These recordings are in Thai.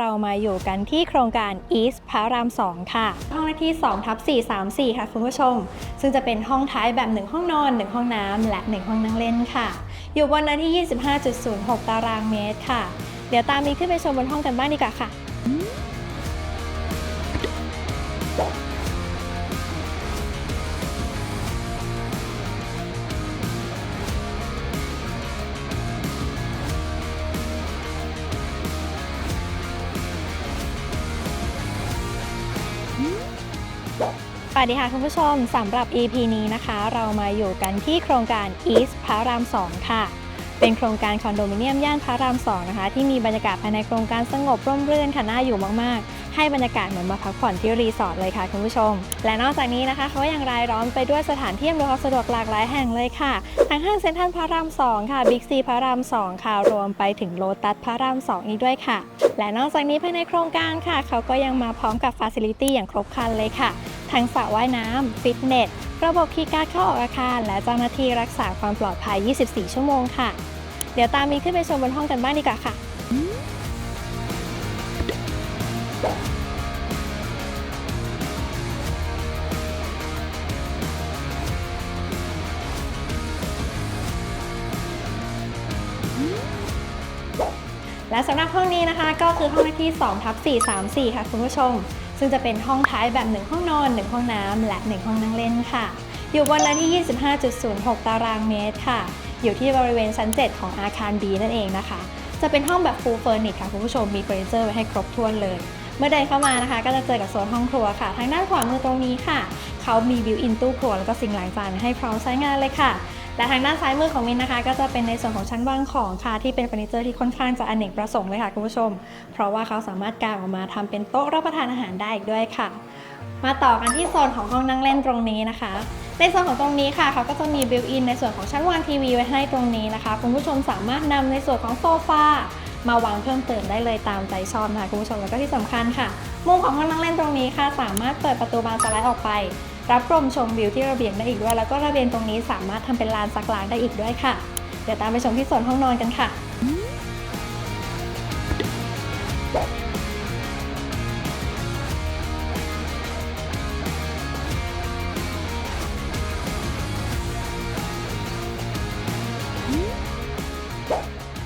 เรามาอยู่กันที่โครงการ East พระราม 2 ค่ะ ห้องเลขที่2ทับ434 ค่ะคุณผู้ชม ซึ่งจะเป็นห้องท้ายแบบ 1 ห้องนอน 1 ห้องน้ำและ 1 ห้องนั่งเล่นค่ะ อยู่บนเนื้อที่ 25.06 ตารางเมตรค่ะ เดี๋ยวตามนี้ขึ้นไปชมบนห้องกันบ้างดีกว่าค่ะ สวัสดีค่ะคุณผู้ชมสำหรับ EP นี้นะคะ เรามาอยู่กันที่โครงการ East พระราม 2 ค่ะ เป็นโครงการคอนโดมิเนียมย่านพระราม 2 นะคะ ที่มีบรรยากาศภายในโครงการสงบร่มรื่นค่ะน่าอยู่มากๆ ให้บรรยากาศเหมือนมาพักผ่อนที่รีสอร์ทเลยค่ะคุณผู้ชม และนอกจากนี้นะคะเขายังรายล้อมไปด้วยสถานที่อำนวยความสะดวกหลากหลายแห่งเลยค่ะทั้งห้างเซ็นทรัลพระราม2ค่ะบิ๊กซีพระราม2ค่ะรวมไปถึงโลตัสพระราม 2 อีกด้วยค่ะ และนอกจากนี้ภายในโครงการค่ะเขาก็ยังมาพร้อมกับฟาซิลิตี้อย่างครบครันเลยค่ะทั้งสระว่ายน้ำฟิตเนสระบบคีย์การ์ดเข้าออกอาคาร และเจ้าหน้าที่รักษาความปลอดภัย 24 ชั่วโมงค่ะ เดี๋ยวตามมีขึ้นไปชมบนห้องกันบ้างดีกว่าค่ะ และสำหรับห้องนี้นะคะก็คือห้องเลขที่2ทับ434 ค่ะคุณผู้ชม ซึ่งจะเป็นห้องท้ายแบบ 1 ห้องนอน 1 ห้องน้ำและ 1 ห้องนั่งเล่นค่ะ อยู่บนเนื้อที่ 25.06 ตารางเมตรค่ะ อยู่ที่บริเวณชั้น 7 ของอาคาร B นั่นเองนะคะ จะเป็นห้องแบบ full furnish ค่ะคุณผู้ชมมีเฟอร์นิเจอร์ไว้ให้ครบถ้วนเลยเมื่อเดินเข้ามานะคะ ก็จะเจอกับโซนห้องครัวค่ะ ทางด้านขวามือตรงนี้ค่ะ เขามีบิวอินตู้ครัวแล้วก็ซิงค์ล้างจานให้พร้อมใช้งานเลยค่ะ และทางด้านซ้ายมือของมินนะคะ ก็จะเป็นในส่วนของชั้นวางของค่ะที่เป็นเฟอร์นิเจอร์ที่ค่อนข้างจะอเนกประสงค์เลยค่ะคุณผู้ชม เพราะว่าเขาสามารถกางออกมาทำเป็นโต๊ะรับประทานอาหารได้อีกด้วยค่ะ มาต่อกันที่โซนของห้องนั่งเล่นตรงนี้นะคะในโซนของตรงนี้ค่ะเขาก็จะมีบิวอินในส่วนของชั้นวางทีวีไว้ให้ตรงนี้นะคะ คุณผู้ชมสามารถนำในส่วนของโซฟามาวางเพิ่มเติมได้เลยตามใจชอบนะคะคุณผู้ชมแล้วก็ที่สำคัญค่ะ มุมของห้องนั่งเล่นตรงนี้ค่ะ สามารถเปิดประตูบานสไลด์ออกไป รับชมชมวิวที่ระเบียงได้อีกด้วย แล้วก็ระเบียงตรงนี้สามารถทำเป็นลานซักล้างได้อีกด้วยค่ะ เดี๋ยวตามไปชมที่โซนห้องนอนกันค่ะ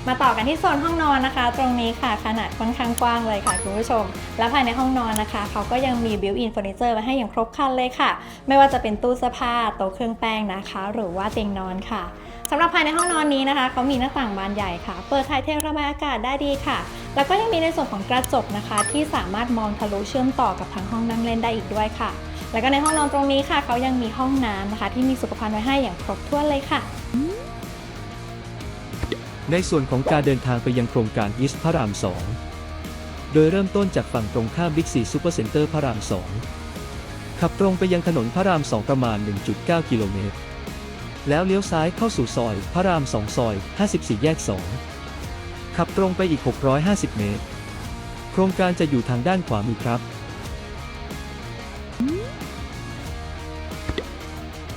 มาต่อกันที่โซนห้องนอนนะคะ ตรงนี้ค่ะขนาดค่อนข้างกว้างเลยค่ะคุณผู้ชม และภายในห้องนอนนะคะ เขาก็ยังมีบิวอินเฟอร์นิเจอร์ไว้ให้อย่างครบครันเลยค่ะ ไม่ว่าจะเป็นตู้เสื้อผ้าโต๊ะเครื่องแป้งนะคะ หรือว่าเตียงนอนค่ะสำหรับภายในห้องนอนนี้นะคะเขามีหน้าต่างบานใหญ่ค่ะ เปิดถ่ายเทระบายอากาศได้ดีค่ะ แล้วก็ยังมีในส่วนของกระจกนะคะ ที่สามารถมองทะลุเชื่อมต่อกับทางห้องนั่งเล่นได้อีกด้วยค่ะ แล้วก็ในห้องนอนตรงนี้ค่ะเขายังมีห้องน้ำนะคะ ที่มีสุขภัณฑ์ไว้ให้อย่างครบถ้วนเลยค่ะ ในส่วนของการเดินทางไปยังโครงการอีสพระราม 2 โดยเริ่มต้นจากฝั่งตรงข้ามบิ๊กซีซูเปอร์เซ็นเตอร์พระราม 2 ขับตรงไปยังถนนพระราม 2 ประมาณ 1.9 กิโลเมตร แล้วเลี้ยวซ้ายเข้าสู่ซอยพระราม 2 ซอย 54 แยก 2 ขับตรงไปอีก 650 เมตร โครงการจะอยู่ทางด้านขวามือครับ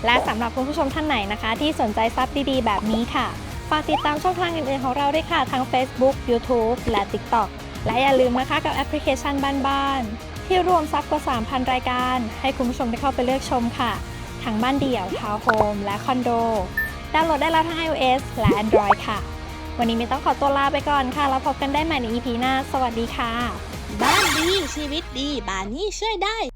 และสำหรับคุณผู้ชมท่านไหนนะคะ ที่สนใจซับดีๆ แบบนี้ค่ะ ฝากติดตามช่องทางอื่นๆของเราด้วยค่ะ ทั้ง Facebook YouTube และ TikTok และอย่าลืมนะคะกับแอปพลิเคชันบ้านๆ ที่รวมซับกว่า 3,000 รายการ ให้คุณผู้ชมได้เข้าไปเลือกชมค่ะ ทั้งบ้านเดี่ยวทาวน์โฮมและคอนโด ดาวน์โหลดได้แล้วทั้ง iOS และ Android ค่ะ วันนี้ม่ต้องขอตัวลาไปก่อนค่ะ แล้วพบกันได้ใหม่ใน EP หน้า สวัสดีค่ะ บ้านดีชีวิตดีบ้านนี้ช่วยได้